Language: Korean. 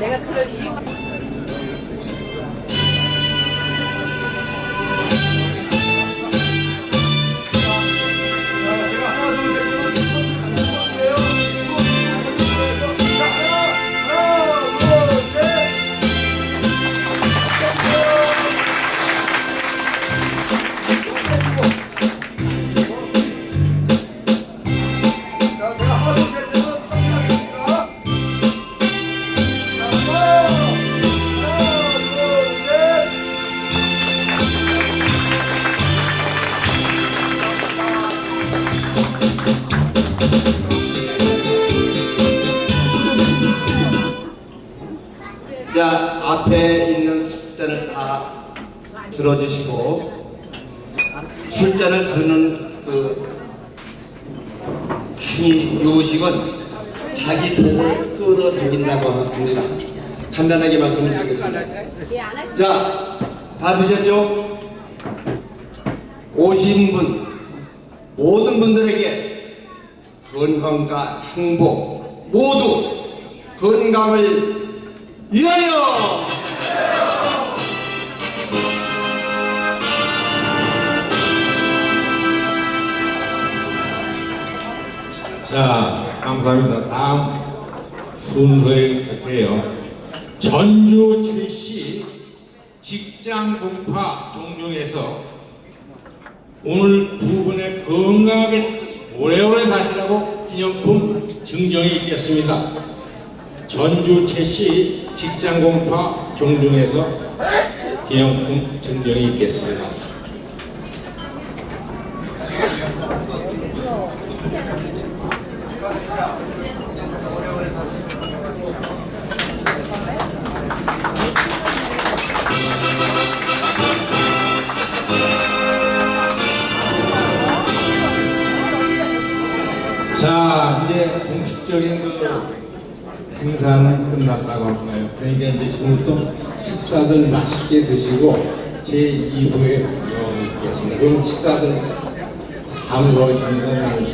내가 그럴 이유가 자, 앞에 있는 숫자를 다 들어주시고 숫자를 드는 그 힘이 요식은 자기 복을 끌어당긴다고 합니다. 간단하게 말씀을 드리겠습니다. 자, 다 드셨죠? 오신 분, 모든 분들에게 건강과 행복 모두 건강을 위하여! 자, 감사합니다. 다음 순서에 갈게요. 전주 최씨 직장 공파 종중에서 오늘 두 분의 건강하게 오래오래 사시라고 기념품 증정이 있겠습니다. 전주 최씨 직장 공파 종중에서 기념품 증정이 있겠습니다. 자, 이제 공식적인 그 행사는 끝났다고 할까요? 그러니까 이제 지금부터 식사들 맛있게 드시고 제 2부에 있겠습니다. 그럼 식사들 다음 거시면서 나누시